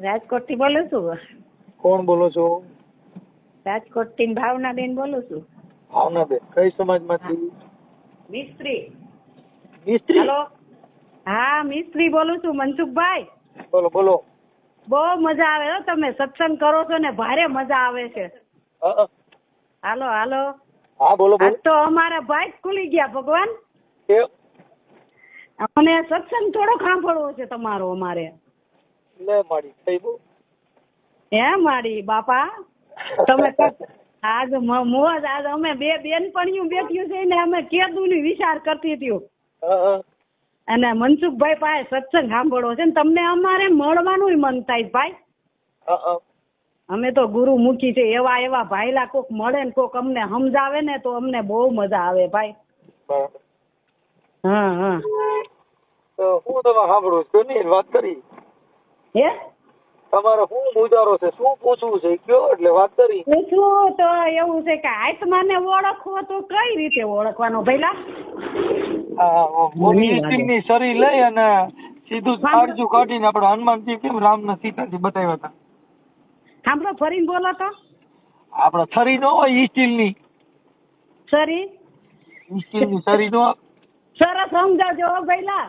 રાજકોટથી બોલું છું? કોણ બોલો છો? રાજકોટથી ભાવનાબેન બોલું છું? ભાવનાબેન કઈ સમાજમાંથી? મિસ્ત્રી. મિસ્ત્રી? હેલો? હા મિસ્ત્રી બોલું છું મનસુખભાઈ. બોલો બોલો. બહુ મજા આવે હો તમે સત્સંગ કરો છો ને ભારે મજા આવે છે. હાલો હાલો. હા બોલો બોલો. તો અમારા ભાઈ ખુલી ગયા ભગવાન. અમને સત્સંગ થોડો સાંભળવો છે તમારો અમારે. લે માડી થઈ બહુ. હે બાપા? તમે આજ મોજ આજ અમે બે બેનપણીઓ બેઠ્યું છે ને અમે કેદુની વિચાર કરતી હતી. અને મનસુખભાઈ પાસે સત્સંગ સાંભળવો છે ને તમને અમારે મળવાનું મન થાય ભાઈ. અમે તો ગુરુ મૂકી છે એવા એવા ભાઈલા કોક મળે ને કોક અમને સમજાવે ને તો અમને બહુ મજા આવે ભાઈ. હા હા. તો હું તમે સાંભળું છું વાત કરી? હે? તમારે શું ગુજારો છે? શું પૂછવું છે? કયો? એટલે વાત કરી. પૂછવું તો એવું છે કે આત્માને ઓળખવો તો કઈ રીતે ઓળખવાનો ભઈલા ની સરી લઈ અને સીધું કાળજું કાઢીને આપણે હનુમાનજી કેમ રામ ને સીતાજી બતાવ્યા હતા? સાંભળો ફરીને બોલો તો. આપણે છરી નો હોય ઈ સ્ટીલની. સરી? ઈ સ્ટીલની છરી નો સરસ સમજાવજો ભઈલા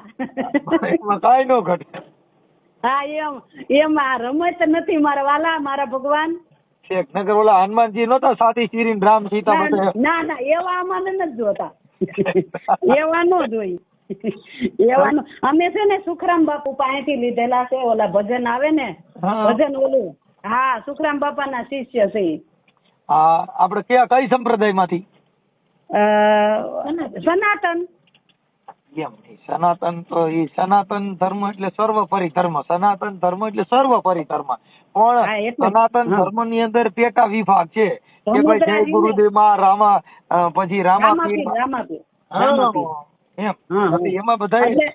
એમાં નો ઘટે. હા એમ એમ આ રમત નથી મારા વાલા મારા ભગવાન. શેખ નગર ઓલા હનુમાનજી નતા સાથી શિરીન રામ સીતા ના ના ના એવા અમારે નથી જોતા. એવા નો જોઈ. એવાનું અમે છે ને સુખરામ બાપુ પાસેથી લીધેલા છે ઓલા ભજન આવે ને ભજન ઓલું. હા સુખરામ બાપા ના શિષ્ય છે. આપણે ક્યાં કઈ સંપ્રદાયમાંથી સનાતન. એમ નહીં. સનાતન તો એ સનાતન ધર્મ એટલે સર્વોપરી ધર્મ સનાતન ધર્મ એટલે સર્વોપરી ધર્મ પણ સનાતન ધર્મની અંદર પેટા વિભાગ છે. કે ભાઈ જય ગુરુદેવમાં રામા પછી રામાપીર. એમ. બધા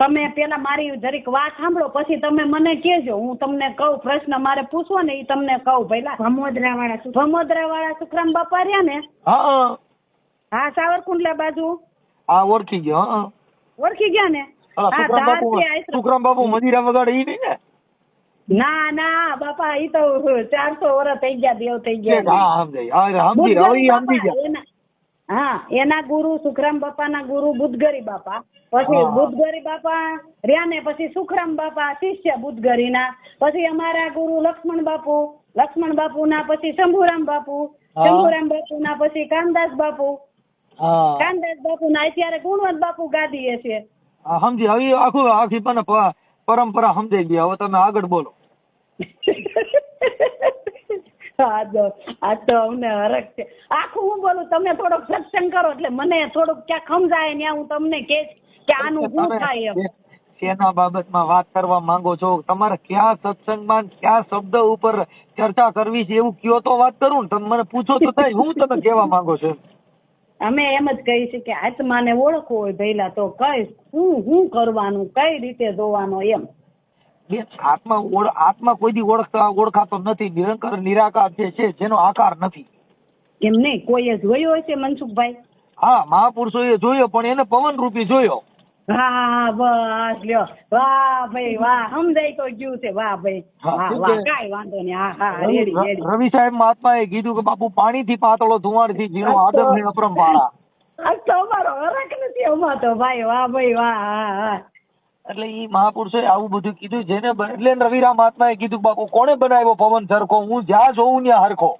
તમે પેલા મારી જરીક વાત સાંભળો પછી તમે મને કેજો હું તમને કહું પ્રશ્ન મારે પૂછવો ને એ તમને કહું પેલા ભમોદરા વાળા ભમોદરા વાળા સુખરામ બાપા રહ્યા ને. હા સાવરકુંડલા બાજુ. હા ઓળખી ગયો હા ઓળખી ગયા ને? હા, હા સુખરામ બાપુ સુખરામ બાપુ મદિરા વગાડે ઈ નહીં ને? ના ના બાપા ઈ તો ચારસો વર્ષ થઈ ગયા દેવ થઈ ગયા હા સમજાય. હા સમજી હવે ઈ સમજી ગયા. એના- હા એના ગુરુ સુખરામ બાપાના ગુરુ બુદ્ધગરી બાપા. પછી હા. બુદ્ધગરી બાપા રહ્યા ને પછી સુખરામ બાપા શિષ્ય બુદ્ધગરીના. પછી અમારા ગુરુ લક્ષ્મણ બાપુ લક્ષ્મણ બાપુના પછી શંભુરામ બાપુ હા. શંભુરામ બાપુના પછી કામદાસ બાપુ. હા. બાપુ ના અત્યારે ગુણવંત બાપુ ગાદીએ છે. સમજી હવે આખું આખી પણ પરંપરા સમજાઈ ગયા હવે તમે આગળ બોલો. આ તો આ તો અમને હરખ છે. આખું હું બોલું તમે થોડોક સત્સંગ કરો એટલે મને થોડુંક ક્યાંક સમજાય ને હું તમને કે આનું શું થાય એમ. શેના બાબતમાં વાત કરવા માંગો છો તમારે ક્યાં સત્સંગમાં ક્યાં શબ્દ ઉપર ચર્ચા કરવી છે એવું કયો તો વાત કરું ને તમે મને પૂછો તો થાય હું તમે કહેવા માંગો છો. અમે એમ જ કહી છે કે આત્માને ઓળખવો હોય પહેલા તો કઈ શું શું કરવાનું કઈ રીતે ધોવાનો એમ. આત્મા ઓળખ આત્મા કોઈ દી ઓળખતા ઓળખાતો નથી નિરંકાર નિરાકાર જે છે જેનો આકાર નથી. એમ નહીં કોઈએ જોયો હશે મનસુખભાઈ? હા મહાપુરુષોએ જોયો પણ એને પવન રૂપી જોયો. હા હા હા બસ લ્યો. વાહ ભાઈ વાહ. સમજાઈ તો ગયું છે. વાહ ભાઈ. હા, હા વાહ. છે? વાંધો નહીં. હા હા રેડી રવિ રેડી રવિ સાહેબ મહાત્માએ કીધું કે બાપુ પાણીથી પાતળો ધુવાણથી ઝીણો આદમ ને અપરમ પાળા નથી અમાર ભાઈ વાહ ભાઈ વાહ હા હા. એટલે ઈ મહાપુરુષોએ આવું બધું કીધું જેને એટલે રવિરામ મહાત્માએ કીધું બાપુ કોને બનાવ્યો પવન સરખો? હું જ્યાં જોઉં ત્યાં હરખો.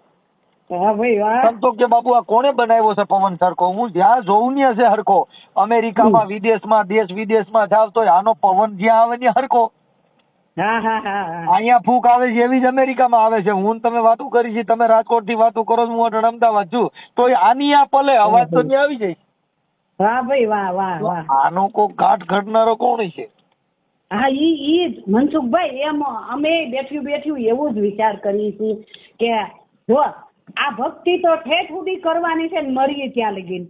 હા ભાઈ વાહ સંતોષ કે બાપુ આ કોણે બનાવ્યો છે પવન સરખો? હું જ્યાં જોઉં ને છે હરખો. અમેરિકામાં વિદેશમાં દેશ વિદેશમાં જાવ તો આનો પવન જ્યાં આવે ને હરખો. હા હા હા હા. અહીંયા ફૂક આવે છે એવી જ અમેરિકામાં આવે છે. હું તમે વાતો કરી છે તમે રાજકોટથી વાતો કરો હું અટણ અમદાવાદ છું. તો આની આ પલે અવાજ તો ત્યાં આવી જાય. વાહ ભાઈ વાહ વાહ વાહ. આનો કોઈ ઘાટ ઘડનારો કોણ છે? હા ઈ ઈ મનસુખભાઈ એમ અમે બેઠ્યું બેઠ્યું એવું જ વિચાર કરીએ છીએ કે જો આ ભક્તિ તો ઠેઠ સુધી કરવાની છે ને મરીએ ત્યાં લગીન.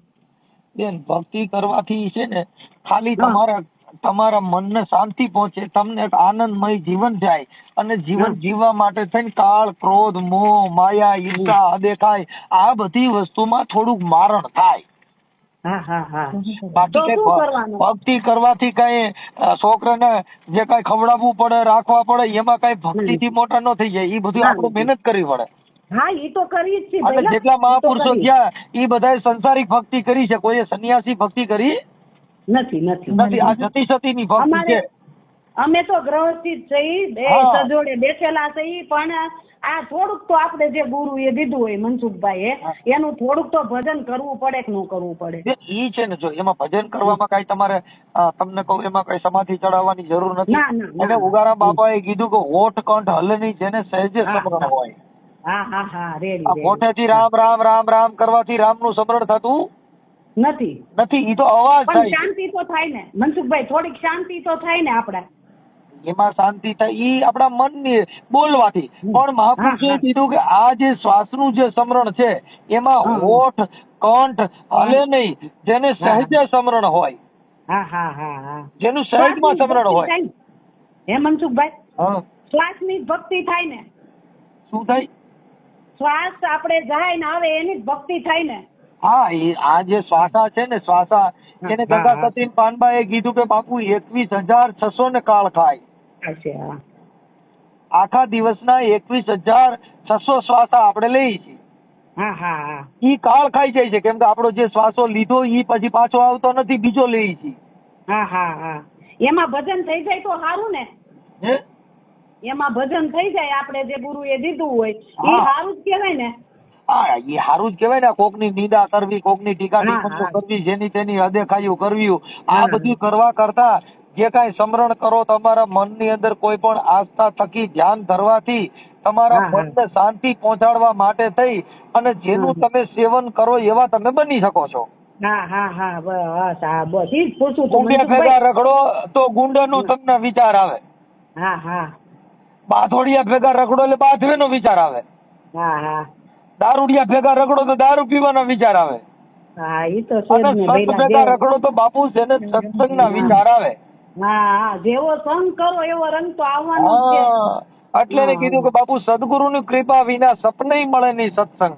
બેન ભક્તિ કરવાથી છે ને ખાલી તમારા તમારા તમારા મનને શાંતિ પહોંચે તમને એક આનંદમય જીવન જાય અને જીવન જીવવા માટે થઈને કાળ ક્રોધ મોહ માયા ઈર્ષા અદેખાય આ બધી વસ્તુમાં થોડુંક મારણ થાય. બાકી? ભક્તિ કરવાથી કઈ છોકરાને જે કઈ ખવડાવવું પડે રાખવા પડે એમાં કઈ ભક્તિથી મોટા ન થઈ જાય. એ બધું ના, આપણે મહેનત કરવી પડે. હા એ તો કરી જ છે અને જેટલા મહાપુરુષો. ગયા એ બધાએ સંસારિક ભક્તિ કરી છે. કોઈએ સંન્યાસી ભક્તિ કરી? નથી નથી નથી આ જતી ભક્તિ છે. અમે તો ગ્રહસ્થી જ છીએ બે સજોડે બેઠેલા છીએ પણ આ થોડુંક તો આપણે જે ગુરુએ દીધું હોય મનસુખભાઈ એનું થોડુંક તો ભજન કરવું પડે કે ન કરવું પડે? એ ઈ છે ને જો એમાં ભજન કરવામાં કઈ તમારે તમને કહું એમાં કઈ સમાધિ ચડાવવાની જરૂર નથી. અને ઉગારા બાપાએ કીધું કે હોઠ કંઠ હલની જેને સહેજે સમરણ હોય. મોઢેથી રામ રામ રામ રામ કરવાથી રામનું સ્મરણ થતું નથી. નથી ઈ તો અવાજ થાય શાંતિ તો થાય ને. મનસુખભાઈ થોડીક શાંતિ તો થાય ને આપડા એમાં શાંતિ થાય ઈ આપણા મનની બોલવાથી. પણ હા. કીધું કે આ જે શ્વાસનું જે સમરણ છે એમાં. હોઠ કંઠ હલે નહીં જેને સહેજ સમરણ હોય. હા હા હા હા. જેનું સહેજમાં માં સમરણ હોય. હે મનસુખભાઈ? શ્વાસની ભક્તિ થાય ને. શું થાય? શ્વાસ આપણે જાય ને આવે એની જ ભક્તિ થાય ને. હા આ જે શ્વાસા છે ને શ્વાસા એને ગંગા. સતીન પાનબાએ કીધું કે બાપુ એકવીસ હજાર છસો ને કાળ ખાય. આખા દિવસના એકવીસ હજાર છસો શ્વાસા આપણે લઈએ છીએ. હા હા હા. ઈ કાળ ખાઈ જાય છે. કેમ કે આપણો જે શ્વાસો લીધો ઈ પછી પાછો આવતો નથી બીજો લઈએ છીએ. હા હા હા. એમાં ભજન થઈ જાય તો સારું ને. હે? એમાં ભજન થઈ જાય આપણે જે ગુરુએ દીધું હોય એ સારું જ કહેવાય ને. હા એ સારું જ કહેવાય ને કોકની નિંદા કરવી કોકની ટીકા કરવી જેની તેની અદેખાયું કરવી આ બધું કરવા કરતા જે કાંઈ સમરણ કરો તમારા મનની અંદર કોઈ પણ આસ્થા થકી ધ્યાન ધરવાથી તમારા. મનને શાંતિ પહોંચાડવા માટે થઈ અને જેનું તમે સેવન કરો એવા તમે બની શકો છો. હા હા હા બસ હા બસ ઈ જ પૂછું તું ગુંડે ભેગા મનસુખભાઈ. રખડો તો ગુંડા નો તમને વિચાર આવે. હા હા. બાથોડિયા ભેગા રગડો એટલે બાથવેનો વિચાર આવે. હા હા. દારૂડિયા ભેગા રગડો તો દારૂ પીવાનો વિચાર આવે. હા ઈ તો છે અને ને ભેગા રગડો તો બાપુ છે ને સત્સંગના ના વિચાર આવે. હા જેવો સંગ કરો એવો રંગ તો આવવાનો છે. એટલે કીધું કે બાપુ સદગુરુની કૃપા વિના સપને મળે નહીં સત્સંગ.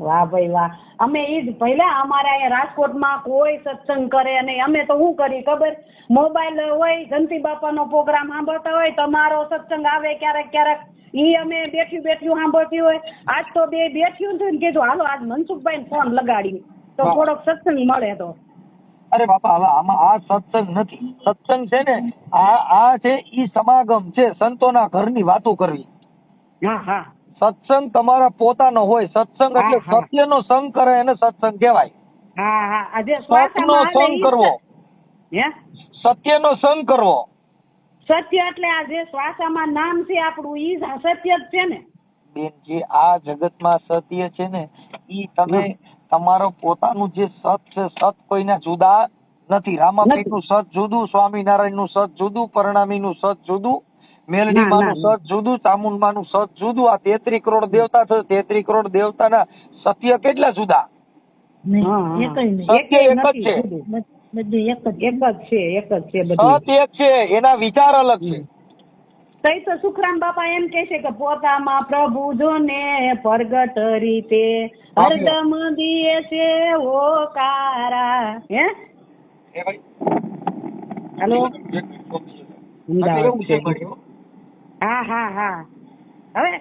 વાહ ભાઈ વાહ. અમે એ જ પહેલા અમારા અહીંયા રાજકોટમાં કોઈ સત્સંગ કરે નહીં અમે તો શું કરી ખબર? મોબાઈલ હોય ગણપતિ બાપાનો પ્રોગ્રામ સાંભળતા હોય તમારો સત્સંગ આવે ક્યારેક ક્યારેક. ઈ અમે બેઠ્યું બેઠ્યું સાંભળતી હોય. આજ તો બે બેઠ્યું હતું ને કીધું હાલો આજ મનસુખભાઈ ફોન લગાડી તો થોડોક સત્સંગ મળે તો. અરે બાપા હવે આમાં આ સત્સંગ નથી. સત્સંગ છે ને આ આ છે ઈ સમાગમ છે સંતોના ઘરની વાતો કરવી. હા હા. સત્સંગ તમારા પોતાનો હોય. સત્સંગ એટલે. સત્યનો સંગ કરે એને સત્સંગ કહેવાય. સતનો સંગ કરવો. સત્યનો સંગ કરવો. સત્ય એટલે આ જે શ્વાસામાં નામ છે આપણું ઈ જ સત્ય જ છે ને? બેન જે આ જગતમાં સત્ય છે ને ઈ તમે તમારો પોતાનું જે સત છે સત કોઈના જુદા નથી. રામાપીઠનું સત જુદું સ્વામિનારાયણનું સત જુદું પરણામી નું સત જુદું. મેલડીમાં નું ના, ના. સત જુદું ચામુંડમાં નું સત જુદું. આ તેત્રી કરોડ દેવતા છે તેત્રી કરોડ દેવતાના સત્ય કેટલા જુદા? જ. સત્ય એક જ છે. બધું એક જ એક જ છે એક જ છે બધું. સત એક છે. એના વિચાર અલગ છે. તઈ તો સુખરામ બાપા એમ કે છે કે પોતામાં પ્રભુ જોને પ્રગટ રીતે હરદમ દિયે છે ઓકારા. હે? હેલો? અમદાવાદ. હા હા હા. હવે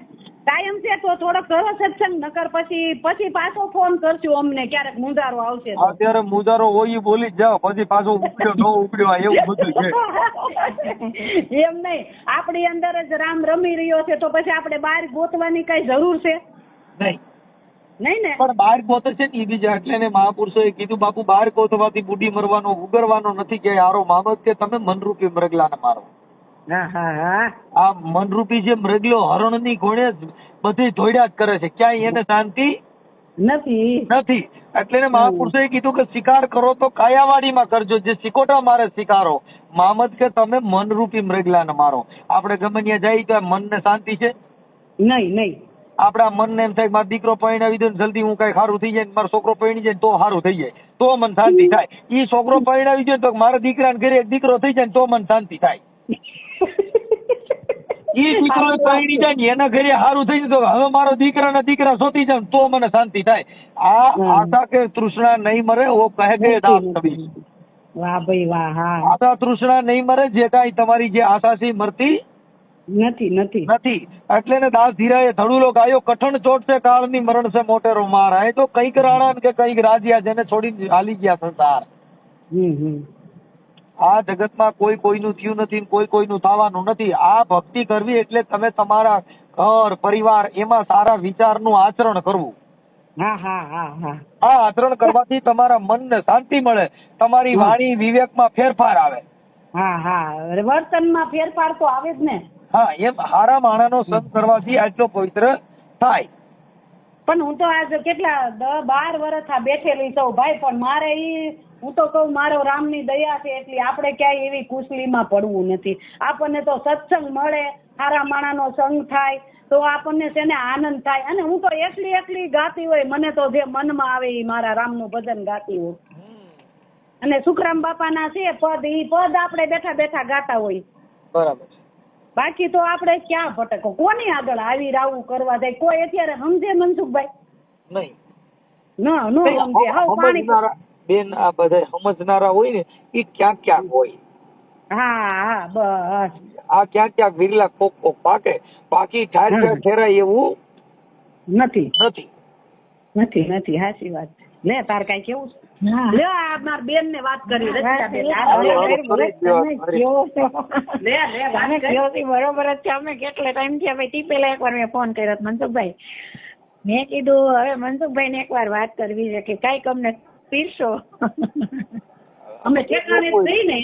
ટાઈમ છે તો થોડોક કરો સત્સંગ નકર પછી પછી પાછો ફોન કરજો અમને ક્યારેક મુંજારો આવશે અત્યારે મુંજારો હોય બોલી જ જાઓ પછી પાછો ઉપડ્યો નો ઉપડ્યો એવું બધું છે. એમ નહીં. આપણી અંદર જ રામ રમી રહ્યો છે તો પછી આપણે બહાર ગોતવાની કઈ જરૂર છે? નહીં. નહીં ને? પણ બહાર ગોતે છે ને બીજા એટલે ને મહાપુરુષોએ કીધું બાપુ બહાર ગોતવાથી બુડી મરવાનો ઉગરવાનો નથી કે આરો મામત કે તમે મનરૂપી મરગલાને મારો. આ મનરૂપી જે મૃગલો હરણની ઘોડે જ બધી ધોડ્યા જ કરે છે. ક્યાંય એને શાંતિ નથી. નથી. એટલે મહાપુરુષે કીધું કે શિકાર કરો તો કાયાવાડીમાં કરજો. જે સિકોટા મારે શિકારો. મામદ કે તમે મનરૂપી મૃગલાને મારો. આપણે ગમે ત્યાં જઈએ તો મનને શાંતિ છે? નહીં નહીં. આપણા મનને એમ થાય મારો દીકરો પરણાવી દે જલ્દી હું કઈ સારું થઈ જાય ને મારો છોકરો પરણી જાય તો સારું થઈ જાય. તો મન શાંતિ થાય. ઈ છોકરો પરણાવી જાય તો મારા દીકરાને ઘરે એક દીકરો થઈ જાય ને તો મન શાંતિ થાય. ઈ દીકરો પરણી જાય ને એના ઘરે સારું થઈ તો હવે મારો દીકરા ને દીકરા સોતી જાય તો મને શાંતિ થાય. આ આશા કે તૃષ્ણા નહીં મરે ઓ કહે કે દાસ કવિ વાહ ભાઈ વાહ હા. આશા તૃષ્ણા નહીં મરે જે કાઈ તમારી જે આશા છે મરતી નથી નથી. નથી. એટલે ને દાસ ધીરાએ ધડુલો ગાયો કઠણ ચોટ છે કાળની મરણ છે મોટેરો માર. આ તો કંઈક રાણા કે કંઈક રાજ્યા જેને છોડી હાલી ગયા સંસાર. હમ હમ. આ જગતમાં કોઈ કોઈનું થયું નથી કોઈ કોઈનું થવાનું નથી. આ ભક્તિ કરવી એટલે તમે તમારા ઘર પરિવાર એમાં સારા વિચારનું આચરણ કરવું. આ આચરણ કરવાથી તમારા મનને શાંતિ મળે. તમારી વાણી વિવેકમાં ફેરફાર આવે. હા હા. વર્તનમાં ફેરફાર તો આવે જ ને. હા એમ હારા માણાનો સંગ કરવાથી આટલો પવિત્ર થાય. પણ હું તો આજે કેટલા દ બાર વર્ષ આ બેઠેલી છું ભાઈ પણ મારે ઈ હું તો કહું મારો રામની દયા છે એટલે આપણે ક્યાંય એવી કુશલીમાં પડવું નથી. આપણને તો સત્સંગ મળે સારા માણાનો સંગ થાય તો આપણને છે ને આનંદ થાય. અને હું તો એકલી એકલી ગાતી હોય મને તો જે મનમાં આવે એ મારા રામનું ભજન ગાતી હોય. અને સુખરામ બાપાના છે પદ ઈ પદ આપણે બેઠા બેઠા ગાતા હોય. બરાબર બાકી તો આપણે ક્યાં ભટકો? કોની આગળ આવી રાવું કરવા જાય? કોઈ અત્યારે સમજે મનસુખભાઈ? નહીં. ન નો સમજે. હાવ પાણી બેન આ બધા સમજનારા હોય ને એ ક્યાંક ક્યાંક હોય. હા હા બસ. આ ક્યાંક ક્યાંક વિરલા કોક કોક પાકે. બાકી ઠાર ઠેર ઠેરાય એવું નથી. નથી. નથી નથી સાચી વાત. લે તાર કઈ કેવું છે? લે આ માર બેન. ને વાત કરી લે, લે, વાત. બરોબર જ છે અમે કેટલા ટાઈમથી હવે તી પેલા એકવાર મેં ફોન કર્યો મનસુખભાઈ. મેં કીધું હવે મનસુખભાઈ ને એકવાર વાત કરવી છે કે કઈ અમને પીરશો. અમે ઠેકાણે જ થઈ ને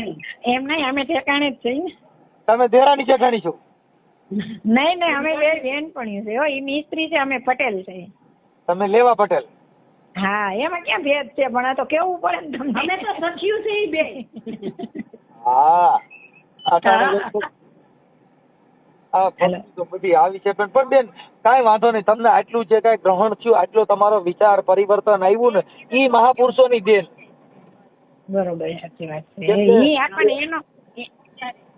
એમ. નહીં અમે ઠેકાણે જ છીએ તમે દેરાની ઠેકાણી છો? નહીં નહીં અમે બે બેનપણીઓ છે. હો એ મિસ્ત્રી છે અમે પટેલ છે. તમે લેવા પટેલ? હા એમાં ક્યાં ભેદ છે? પણ આ તો કેવું પડે ને તમને? અમે તો સખ્યું છે એ બે. હા અટાણે હા. લોકો- આ ભક્તિ તો બધી આવી છે પણ પણ બેન કાંઈ વાંધો નહીં. તમને આટલું જે કાંઈ ગ્રહણ થયું આટલો તમારો વિચાર પરિવર્તન આવ્યું ને એ મહાપુરુષોની દેન બરોબર સાચી વાત છે. આપણને એનો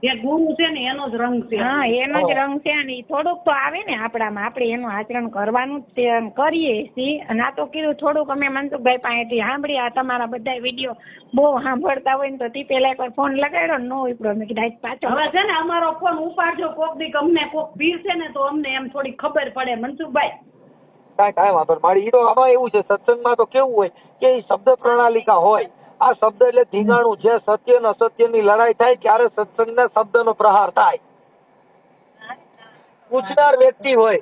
જે ગુરુ છે ને એનો જ રંગ છે. હા એનો જ રંગ છે અને થોડુંક તો આવે ને આપણામાં. આપણે એનું આચરણ કરવાનું જ કરીએ છીએ. અને આ તો કીધું થોડુંક અમે મનસુખભાઈ પાસેથી સાંભળી આ તમારા બધા વીડિયો બહુ સાંભળતા હોય ને તો તે પેલા એકવાર ફોન લગાડ્યો ને નો ઉપડ્યો. મેં કીધું પાછો હવે છે ને અમારો ફોન ઉપાડજો. કોક દીક અમને કોક પીરશે ને તો અમને એમ થોડી ખબર પડે. મનસુખભાઈ. કાંઈ કાંઈ વાંધો મારી એ તો આમાં એવું છે સત્સંગમાં તો કેવું હોય કે શબ્દ પ્રણાલિકા હોય. આ શબ્દ એટલે ધીંગાણું જે સત્ય અને અસત્યની લડાઈ થાય ત્યારે સત્સંગના શબ્દનો પ્રહાર થાય. પૂછનાર વ્યક્તિ હોય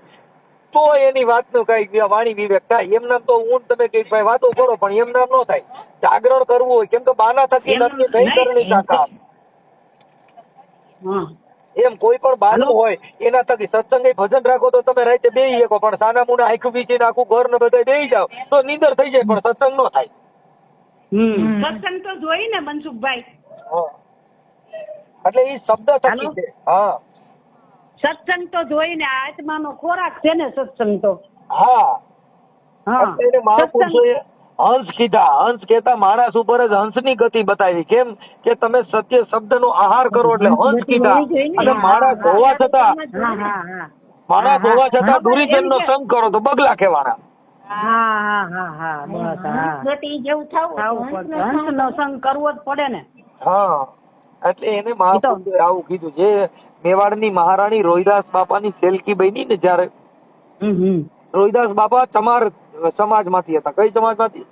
તો એની વાતનું કઈ વાણી વિવેક થાય. એમ નામ તો હું તમે કઈ ભાઈ વાતો કરો પણ એમ નામ ન થાય. જાગરણ કરવું હોય કેમ કે બાના થકી નહીં નહીં, કરણી કાકા એમ કોઈ પણ બાનું હોય એના થકી સત્સંગ ભજન રાખો તો તમે રાતે બેહી શકો પણ સાના મુના આંખ વીચીને આખું ઘર ને બધા બેહી જાવ તો નીંદર થઈ જાય પણ સત્સંગ નો થાય. સત્સંગ તો જોઈ ને મનસુખભાઈ. એટલે એ શબ્દ થકી હાલો. છે હા. સત્સંગ તો જોઈને આત્માનો ખોરાક છે ને સત્સંગ તો. હા. મહાપુરુષોએ હંસ કીધા. હંસ કેતા માણસ ઉપર જ હંસની ગતિ બતાવી. કેમ કે તમે સત્ય શબ્દ નો આહાર કરો એટલે હંસ કીધા. અને માણસ હોવા છતાં હા હા હા. માણસ હોવા છતાં ગુરુજન દુરીજનનો સંગ કરો તો બગલા કહેવાના. હા હા હા હા બસ હા. ગતિ જેવું થવું ખાવું પડશે. સંગ કરવો જ પડે ને. હા. એટલે એને મહાપુરુષોએ આવું કીધું. જે મેવાડની મહારાણી રોહિદાસ બાપાની સેલકી બની ને જ્યારે રોહિદાસ બાપા ચમાર સમાજમાંથી હતા. કઈ સમાજમાંથી?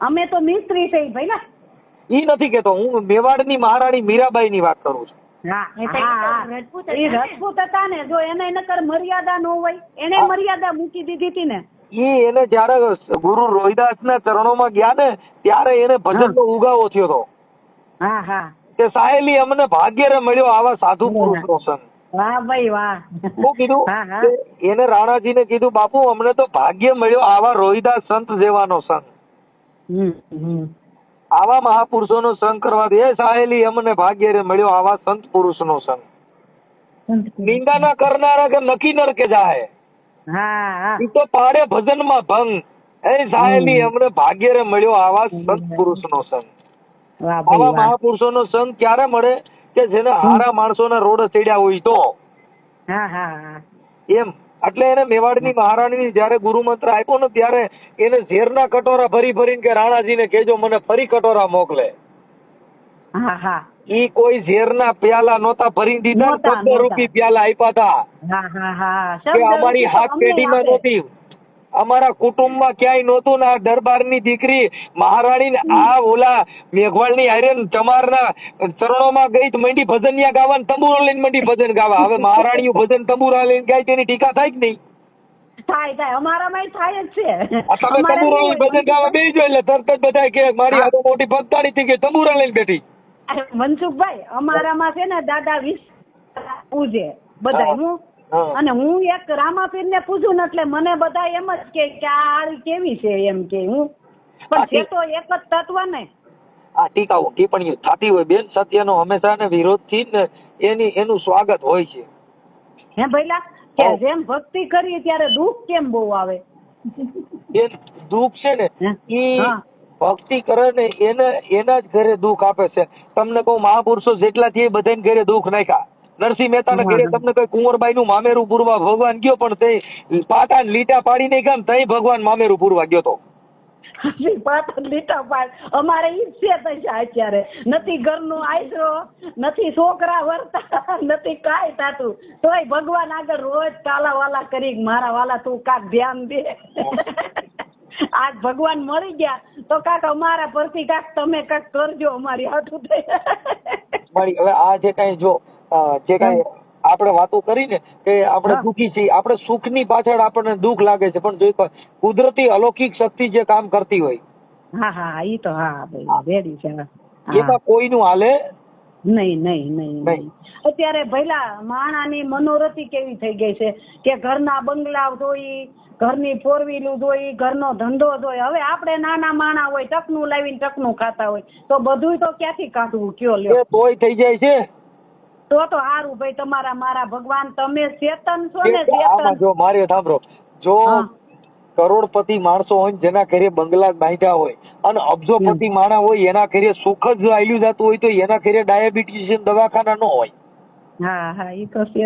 અમે તો મિસ્ત્રી છે ભાઈ ને ઈ નથી કેતો. હું મેવાડની મહારાણી મીરાબાઈ ની વાત કરું છું. ને? રાજપૂત હતા ને. જો એને નકર મર્યાદા ન હોય એને મર્યાદા મૂકી દીધી હતી ને. ઈ એને જયારે ગુરુ રોહિદાસ ના ચરણોમાં ગયા ને ત્યારે એને ભજનનો ઉગાવો થયો હતો હા હા. કે સાહેલી અમને ભાગ્યરે મળ્યો આવા સાધુ પુરુષ સંગ વાહ ભાઈ વાહ. શું કીધું એને રાણાજીને બાપુ અમને તો ભાગ્ય મળ્યો આવા રોહિદાસ સંત જેવાનો સંગ. આવા મહાપુરુષોનો સંગ કરવાથી એ સાહેલી અમને ભાગ્યરે મળ્યો આવા સંત પુરુષનો સંગ. નિંદા ના કરનારા કે નકી નરકે જાય ઈ તો પાડે ભજનમાં ભંગ. એ સાહેબી અમને ભાગ્ય ભાગ્યરે મળ્યો આવા સંત પુરુષનો સંગ. વાહ આવા મહાપુરુષો નો સંગ ક્યારે મળે કે જેને હારા માણસો ના રોડ ચડ્યા હોય તો? એમ. એટલે એને મેવાડની મહારાણીની જયારે ગુરુ મંત્ર આપ્યો ને ત્યારે એને ઝેરના કટોરા ભરી ભરીને કે રાણાજીને કેજો મને ફરી કટોરા મોકલે. હા હા. ઈ કોઈ ઝેરના પ્યાલા નહોતા ભરી દીધા ને પંદર રૂપી પ્યાલા આપ્યા હતા હા હા હા. અમારી હાથ પેઢીમાં. નહોતી. અમારા કુટુંબમાં ક્યાંય નહોતું ને આ દરબારની દીકરી મહારાણી આ ઓલા મેઘવાળની આયરન ચમારના ચરણોમાં ગઈ મંડી ભજનિયા ગાવા તંબુરો લઈને મંડી ભજન ગાવા. હવે મહારાણીઓ ભજન તંબુરા લઈને ગાય તેની ટીકા થાય કે નહીં? થાય થાય. અમારામાં થાય જ છે. તમે તંબુરા લઈને ભજન ગાવા બેસી જો એટલે તરત જ બધા કે મારી આ મોટી ભક્તાણી થઈ ગઈ તંબુરા લઈને બેઠી. મનસુખભાઈ અમારામાં છે ને દાદા વીસ પૂજે બધા હું અને હું એક રામાપીર ને પૂછું ને એટલે મને બધા એમ જ કે આ આળી કેવી છે એમ કે હું. પણ છે તો એક જ તત્વ ને. આ ટીકાઓ ટિપ્પણીઓ. થતી હોય બેન સત્યનો હંમેશા ને વિરોધથી ને એની એનું સ્વાગત હોય છે. હે ભઈલા કે જેમ ભક્તિ કરીએ ત્યારે દુઃખ કેમ બહુ આવે? એ દુઃખ છે ને હે? ભક્તિ કરે ને એને એના જ ઘરે દુઃખ આપે છે. તમને કહું મહાપુરુષો જેટલા છે બધાને ઘરે દુઃખ નાખ્યા. નરસિંહ મહેતાના ઘરે તમને કોઈ કુંવરબાઈ નું મામેરું પૂરવા ભગવાન ગયો પણ તે પાટા લીટા પાડી નહીં ગામ તઈ ભગવાન મામેરું પૂરવા ગયો તો. લીટા પાડ. અમારે ઈ છે અત્યારે. નથી ઘરનું આશરો નથી છોકરા વર્તા નથી કાંઈ થાતું તોય ભગવાન આગળ રોજ કાલા વાલા કરી મારા વાલા તું કાક ધ્યાન દે. આજ ભગવાન મળી ગયા. તો કાક અમારા પરથી કાક તમે કાક કરજો અમારી હાથું મારી હવે આ જે કઈ જો જે કઈ આપણે વાતો કરી ને કે આપણે દુઃખી છીએ આપણે સુખની પાછળ આપણને દુઃખ લાગે છે પણ જોઈ કુદરતી અલૌકિક શક્તિ જે કામ કરતી હોય. હા હા એ તો હા ભાઈ રેડી છે. એમાં કોઈનું હાલે નહીં નહીં નહીં અત્યારે ભઈલા માણાની મનોરથી કેવી થઈ ગઈ છે કે ઘરના બંગલા જોઈ ઘરની ફોર વ્હીલું જોઈ ઘરનો ધંધો જોઈ. હવે આપણે નાના માણા હોય ટકનું લાવીને ટકનું ખાતા હોય તો બધુંય તો ક્યાંથી કાઢવું? કયો લ્યો? તોય થઈ જાય છે. તો તો સારું ભાઈ તમારા મારા ભગવાન તમે ચેતન છો ને ચેતન જો મારે સાંભળો. જો. કરોડપતિ માણસો હોય ને જેના ઘરે બંગલા બાંધ્યા હોય અને અબજોપતિ માણા હોય એના ઘરે સુખ જ આયલું જતું હોય તો એના ઘરે ડાયાબિટીસ દવાખાના ન હોય.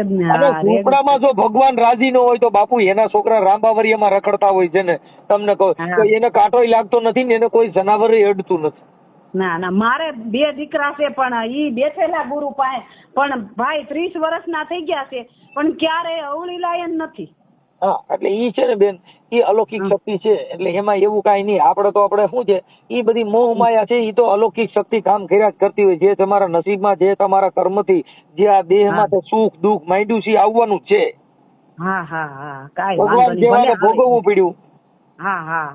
ને. ઝૂંપડામાં જો ભગવાન રાજી ન હોય તો બાપુ એના છોકરા રામબાવરિયામાં રખડતા હોય છે ને. તમને કહું તો એને કાંટો લાગતો નથી ને એને કોઈ જનાવર અડતું નથી. ના ના મારે બે દીકરા છે પણ ઈ બેઠેલા ગુરુ પાસે. પણ ભાઈ ત્રીસ વર્ષના થઈ ગયા છે પણ ક્યારે અવળી લાયન નથી. હા એટલે ઈ છે ને બેન ઈ અલૌકિક શક્તિ છે. એટલે એમાં એવું કાંઈ નહીં. આપણે તો આપણે શું છે ઈ બધી મોહ માયા છે ઈ તો અલૌકિક શક્તિ કામ કર્યા જ કરતી હોય. જે તમારા નસીબમાં જે તમારા કર્મથી જે આ દેહમાં માં સુખ દુઃખ માંડ્યું છે આવવાનું જ છે. ભગવાન જેવાને ભોગવવું પડ્યું. હા હા.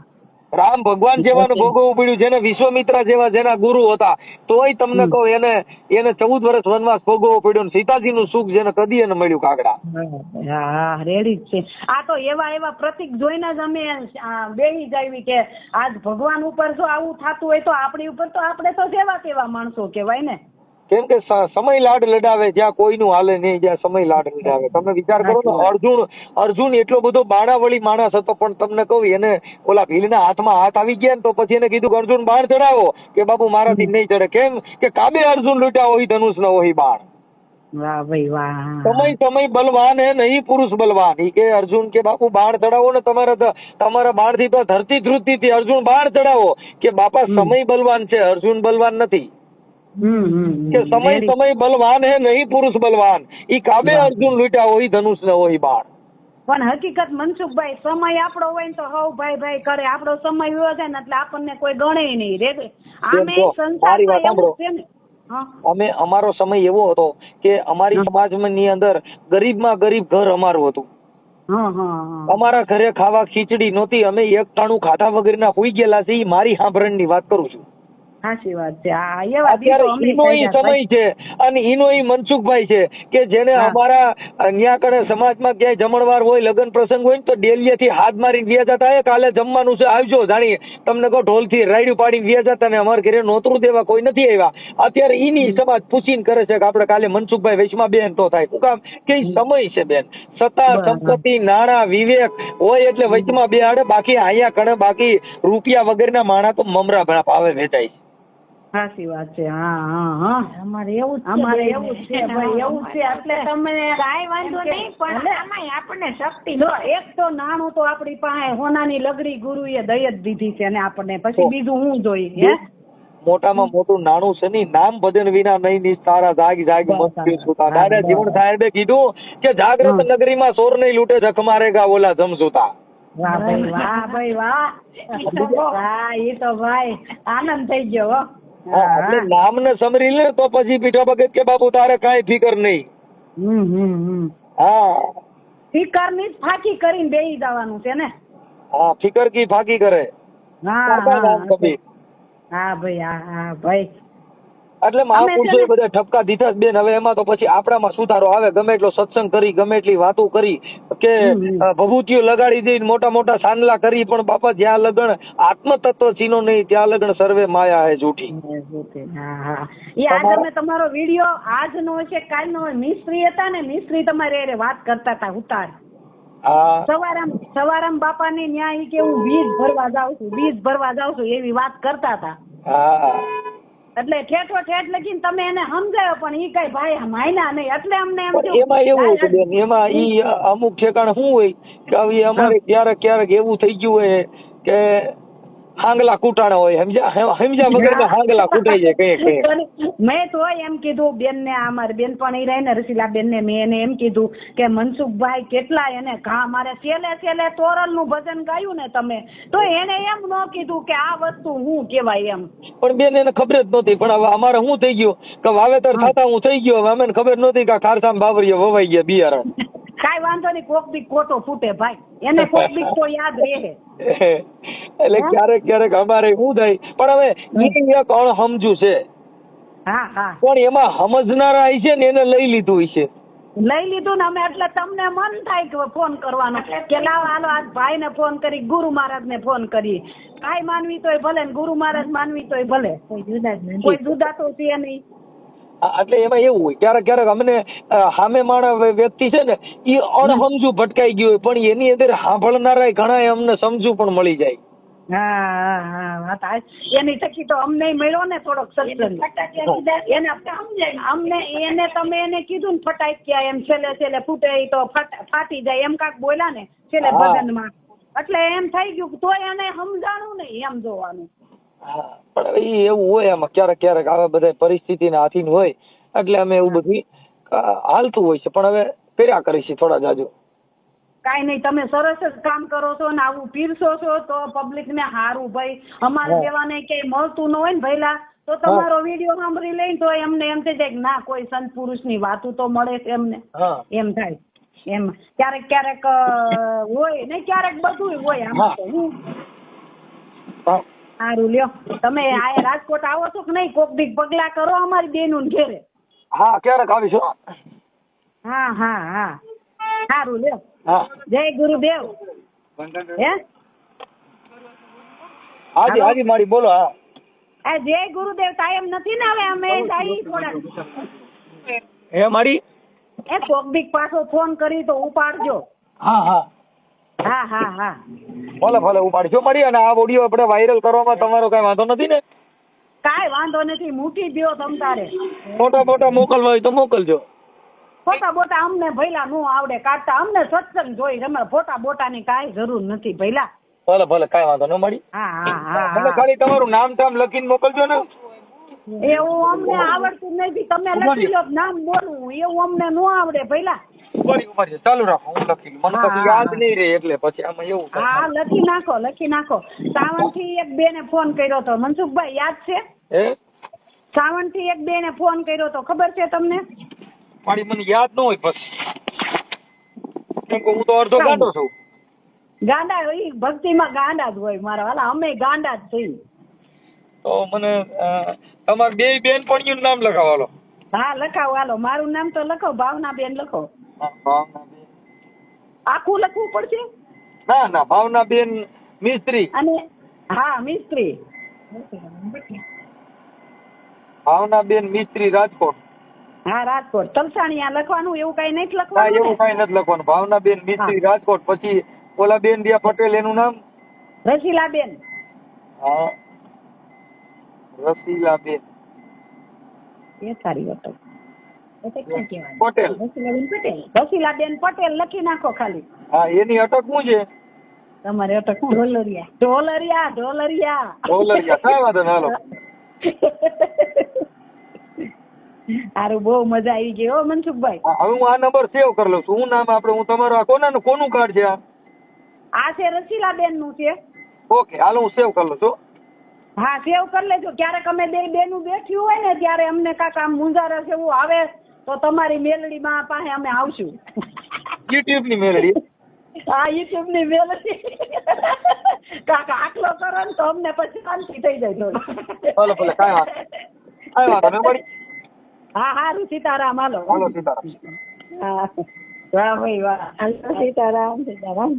રામ ભગવાન જેવાનું ભોગવવું પડ્યું જેને વિશ્વમિત્રા જેવા જેના ગુરુ હતા તોય તમને કહું એને એને ચૌદ વર્ષ વનવાસ ભોગવવો પડ્યો ને સીતાજીનું સુખ જેને કદી એને મળ્યું કાગડા. હા રેડી છે. આ તો એવા એવા પ્રતિક જોઈને જ અમે બેહી જાવી કે આજ ભગવાન ઉપર જો આવું થતું હોય તો આપણી ઉપર તો આપણે તો જેવા તેવા માણસો કહેવાય ને. કેમ કે સમય લાડ લડાવે જ્યાં કોઈનું હાલે નહીં જ્યાં સમય લાડ લડાવે. તમે વિચાર કરો ને અર્જુન અર્જુન એટલો બધો બાણાવળી માણસ હતો પણ તમને કહું એને ઓલા ભીલના હાથમાં હાથ આવી ગયા ને તો પછી એને કીધું કે અર્જુન બાણ ચડાવો કે બાપુ મારાથી નહીં ચડે કેમ કે કાબે અર્જુન લૂંટ્યા હોય ધનુષ ન હોય બાણ. વાહ ભાઈ વાહ સમય સમય બલવાન હે નહીં પુરુષ બલવાન. ઈ કે અર્જુન કે બાપુ બાણ ચડાવો ને તમારા તમારા બાણથી તો ધરતી ધ્રુજતી થી અર્જુન બાણ ચડાવો કે બાપા સમય બલવાન છે અર્જુન બલવાન નથી. કે સમય સમય બલવાન હે નહીં પુરુષ બલવાન. ઈ કાબે અર્જુન લૂટ્યા હોય ધનુષ ને હોય બાણ. પણ હકીકત મનસુખભાઈ સમય આપણો હોય ને તો હવ ભાઈ ભાઈ કરે. આપણો સમય હોય છે ને એટલે આપણને કોઈ ગણે નહીં રે આમે છે ને. અમે અમારો સમય એવો હતો કે અમારી સમાજની સમાજમાં ની અંદર ગરીબમાં ગરીબ ઘર અમારું હતું. હા હા હા. અમારા ઘરે ખાવા ખીચડી નહોતી. અમે એક ટાણું ખાધા વગરના હોઈ ગયેલા છે મારી મારી સાંભળણની વાત કરું છું. સાચી વાત છે. આ એવા અત્યારે ઈનો ઈ સમય છે અને ઈનો ઈ મનસુખભાઈ છે કે જેને અમારા ન્યા કણે સમાજમાં ક્યાંય જમણવાર હોય લગ્ન પ્રસંગ હોય ને તો ડેલીએથી હાથ મારીને વ્યા જતા "એ કાલે જમવાનું છે આવજો જાણી તમને કહો ઢોલથી રાયડું પાડીને વ્યા જતા ને અમારા ઘરે નોતરું દેવા કોઈ નથી આવ્યા. અત્યારે ઈની સમાજ પૂછીને કરે છે કે આપણે કાલે મનસુખભાઈ વૈશમાં બેન તો થાય. શું કામ? કે સમય છે બેન. સત્તા. સંપત્તિ નાણાં વિવેક હોય એટલે વચમાં બે આડે બાકી અહીંયા કણે બાકી રૂપિયા વગેરેના માણા તો મમરા ભણા પાવે વેચાય છે. સાચી વાત છે. હા હા હા. અમારે એવું છે અમારે એવું છે ભાઈ એવું છે. એટલે તમને કાંઈ વાંધો નહીં પણ આમાં આપણને શક્તિ જો એક તો નાણું તો આપણી પાસે હોનાની લગડી ગુરુએ દઈ જ દીધી છે ને આપણને. પછી બીજું હું જોઈ હે? મોટામાં મોટું નાણું છે ની નામ ભજન વિના નહીં નિસ્તારા જાગ જાગ મસ્તી સુતા હા, જીવન સાહેબે કીધું કે જાગ્રત હમ. નગરીમાં સોર નહીં લૂટે જખ મારેગા ઓલા જમસુતા. વાહ ભાઈ વાહ ભાઈ વાહ. હા એ તો ભાઈ આનંદ થઈ ગયો એટલે નામને સમરી લે તો પછી પીઠો ભગત કે બાપુ તારે કઈ ફિકર નહીં. હમ હમ હમ. હા. ફિકરની ફાકી ફાંકી કરીને બેહી જવાનું છે ને? હા ફિકર કી ફાકી કરે. હા. હા ભાઈ હા હા ભાઈ. એટલે મહાપુરુષો બધા ઠપકા દીધા બેન. હવે એમાં તો પછી આપણામાં સુધારો આવે. ગમે એટલો સત્સંગ કરી ગમે એટલી વાતો કરી કે ભભૂતિઓ લગાડી દઈ મોટા મોટા સાંદલા કરી પણ બાપા જ્યાં લગન આત્મ તત્વ ચીનો નહીં ત્યાં લગન સર્વે માયા હે જૂઠી. એ આજ તમારો- અમે તમારો વીડિયો આજ નો છે કાલ નો મિસ્ત્રી હતા ને મિસ્ત્રી તમારે એને વાત કરતા હતા ઉતાર. સવારામ સવારામ બાપા ને ન્યાય કે હું વીજ ભરવા જાઉં છું વીજ ભરવા જાઉં છું એવી વાત કરતા હતા. હા. એટલે ઠેઠો ઠેઠ લગીને તમે એને સમજાયો પણ ઈ કઈ ભાઈ માયના નહીં. એટલે અમને એમ એમાં એવું હતું બેન એમાં ઈ અમુક ઠેકાણ શું હોય? કે હવે અમારે ક્યારેક ક્યારેક એવું થઈ ગયું હોય કે હાંગલા કૂટાણ હોય સમજ્યા સમજ્યા વગર હાંગલા કૂટાઈ જાય કઈ કઈ. મેં તો એમ કીધું બેન ને અમારે બેન પણ એ રહે ને રસીલા બેન ને મેં એને એમ કીધું કે મનસુખભાઈ કેટલા એને ઘા મારે છેલ્લે છેલ્લે તોરલનું ભજન ગાયું ને તમે. તો એને એમ ન કીધું કે આ વસ્તુ હું કેવાય એમ. પણ બેન એને ખબર જ નહોતી પણ હવે અમારે શું થઈ ગયું? કે વાવેતર થતા હું થઈ ગયો હવે અમને ખબર નહોતી કે ખારસામ બાવરીએ વવાઈ ગયા બિયારણ. કાઈ વાંધો નહીં કોક બી કોટો ફૂટે ભાઈ. એને કોક બી તો યાદ રહે. એટલે ક્યારેક ક્યારેક અમારે શું થાય? પણ હવે એ એક અણહમજુ છે. હા હા. પણ એમાં સમજનારા છે ને એને લઈ લીધું છે. લઈ લીધું ને અમે એટલે તમને મન થાય કે ફોન કરવાનો. કે લાવ હાલો આજ ભાઈ ને ફોન કરી ગુરુ મહારાજ ને ફોન કરી. ભાઈ માનવી તોય ભલે ને ગુરુ મહારાજ માનવી તોય ભલે. કોઈ જુદા કોઈ જુદા તો છે નહીં. એટલે એમાં એવું હોય ક્યારેક ક્યારેક અમને સામે માણા વ્યક્તિ છે ને એ અણહમજુ ભટકાઈ ગયું હોય પણ એની અંદર સાંભળનારા ઘણા અમને સમજુ પણ મળી જાય. એની થકી તો અમને મળ્યો ને થોડોક સત્સંગ એને અમને એને તમે એને કીધું ને ફટાક્યા એમ છેલ્લે છેલ્લે ફૂટે તો ફાટી જાય. એમ કાક બોલ્યા ને છેલ્લે ભજનમાં એટલે એમ થઈ ગયું તો એને સમજાણું નહીં એમ જોવાનું. પણ એ એવું હોય એમાં ક્યારેક ક્યારેક આવા બધા પરિસ્થિતિના આધીન હોય એટલે અમે એવું બધું હાલતું હોય છે. પણ હવે કર્યા કરીશું થોડા જાજુ. કાંઈ નહીં તમે સરસ જ કામ કરો છો ને આવું પીરસો છો તો પબ્લિક ને હારું ભાઈ. અમારે. જેવાને ક્યાંય મળતું ન હોય ને ભઈલા તો તમારો વીડિયો સાંભળી લઈને તો એમને એમ થઈ જાય કે ના કોઈ સંત પુરુષની વાતું તો મળે છે એમને. એમ થાય. એમ. ક્યારેક ક્યારેક હોય ને ક્યારેક બધું હોય આમાં તો હું. સારું લ્યો. તમે આ રાજકોટ આવો છો કે નહીં? કોક દીક પગલા કરો અમારી બેનું ઘેરે. હા ક્યારેક આવીશું. હા હા હા. સારું લ્યો. જય ગુરુદેવ. હે? હાજી હાજી મારી બોલો હા. આ જય ગુરુદેવ કાયમ નથી ને હવે અમે હે મારી? એ કોક દીક પાછો ફોન કરી તો ઉપાડજો. હા હા. હા હા હા. ભલે ભલે ઉપાડજો મારી અને આ ઓડિયો આપણે વાયરલ કરવામાં તમારો કઈ વાંધો નથી ને? કાઈ વાંધો નથી મૂકી દ્યો તમ તારે. મોટા મોટા મોકલવા હોય તો મોકલજો. ફોટા બોટા અમને ભૈલા નો આવડે. કાઢતા અમને સત્સંગ જોઈ અમે ફોટા બોટાની કાંઈ જરૂર નથી ભૈલા ભલે ભલે કઈ વાંધો ન મળી. હા હા હા મને ખાલી તમારું નામ ટામ લખીને મોકલજો ને. એવું અમને આવડતું નથી. તમે લખી લો નામ બોલવું. એવું અમને ન આવડે ભઈલા ઉપાડી ઉપાડી ચાલુ રાખો હું લખી મને પછી યાદ નહીં રહે એટલે પછી આમાં એવું હા લખી નાખો લખી નાખો. સાવણથી એક બેને ફોન કર્યો તો. મનસુખભાઈ યાદ છે? સાવણથી એક બેને ફોન કર્યો તો. ખબર છે તમને? મારી મને યાદ ન હોય પછી. કેમ કે હું તો અડધો ગાંડો છું. ગાંડા ઈ ભક્તિમાં ગાંડા જ હોય મારા વાલા. અમે ગાંડા જ છીએ. તો મને તમારે બે બેનપણીઓનું નામ લખાવાલો હા લખાવો હાલો. મારું નામ તો લખો ભાવના બેન લખો આખું લખવું પડશે? ના ના ભાવના બેન મિસ્ત્રી. અને હા મિસ્ત્રી. ભાવના બેન મિસ્ત્રી રાજકોટ. હા રાજકોટ. તલસાણિયા લખવાનું એવું કઈ નહીં ના લખવાનું એવું કઈ નથી લખવાનું. ભાવનાબેન મિસ્ત્રી રાજકોટ પછી ઓલા બેન દિયા પટેલ એનું નામ? રસીલાબેન. હા. રસીલાબેન. એ સારી કહેવાનું? પટેલ. રસીલાબેન પટેલ. લખી નાખો ખાલી. હા એની અટક શું છે? તમારે અટક ઢોલરિયા. ઢોલરિયા ઢોલરિયા. ઢોલરિયા. કઈ વાંધો ના સારું બહુ મજા આવી ગઈ હો મનસુખભાઈ. હવે હું આ નંબર સેવ કરી લઉં છું. શું નામ આપણે હું તમારો આ કોના કોનું કાર્ડ છે આ? આ છે રસીલાબેનનું છે. ઓકે હાલો હું સેવ કરી લઉં છું. હા સેવ કરી લેજો. ક્યારેક અમે બે બેનું બેઠ્યું હોય ને ત્યારે અમને કાંક આમ છે એવું આવે તો તમારી મેલડી માં પાસે અમે આવશું. યુટ્યુબની મેલડી? હા યુટ્યુબની મેલડી. કાંક આટલો કરો ને તો અમને પછી શાંતિ થઈ જાય ભલે ભલે કાંઈ વાત કાંઈ મળી હા હા સીતારામ હાલો. હાલો સીતારામ. હા. વાહ ભાઈ વાહ. સીતારામ સીતારામ.